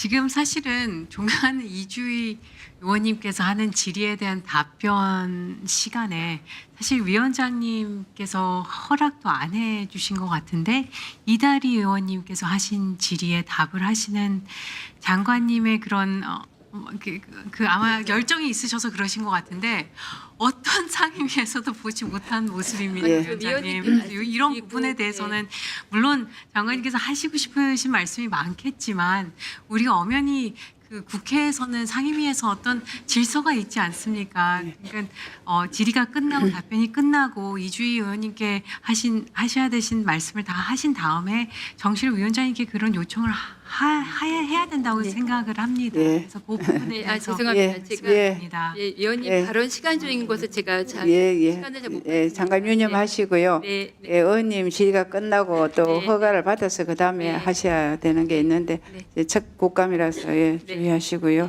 지금 사실은 존경하는 이주희 의원님께서 하는 질의에 대한 답변 시간에 사실 위원장님께서 허락도 안 해주신 것 같은데 이다리 의원님께서 하신 질의에 답을 하시는 장관님의 그런 어, 그, 그- 그 아마 열정이 있으셔서 그러신 것 같은데 어떤 상임위에서도 보지 못한 모습입니다, 예. 위원장님. 위원님들 이런 말씀드리고, 부분에 예. 대해서는 물론 장관님께서 하시고 싶으신 말씀이 많겠지만 우리가 엄연히 그 국회에서는 상임위에서 어떤 질서가 있지 않습니까? 그러니까 어, 질의가 끝나고 답변이 끝나고 이주희 의원님께 하신 하셔야 되신 말씀을 다 하신 다음에 정실 위원장님께 그런 요청을 하, 하, 해야 된다고 네. 생각을 합니다. 예. 그래서 그 부분에 네, 아, 대해서 죄송합니다. 예, 제가 예. 입니다. 예, 위원님 예. 발언 시간 중인 것을 제가 잘 예, 예. 시간을 잘못 예, 잠깐 유념하시고요. 네, 네. 예, 의원님 질의가 끝나고 또 네. 허가를 받아서 그 다음에 네. 하셔야 되는 게 있는데 네. 이제 첫 국감이라서 예, 네. 주의하시고요.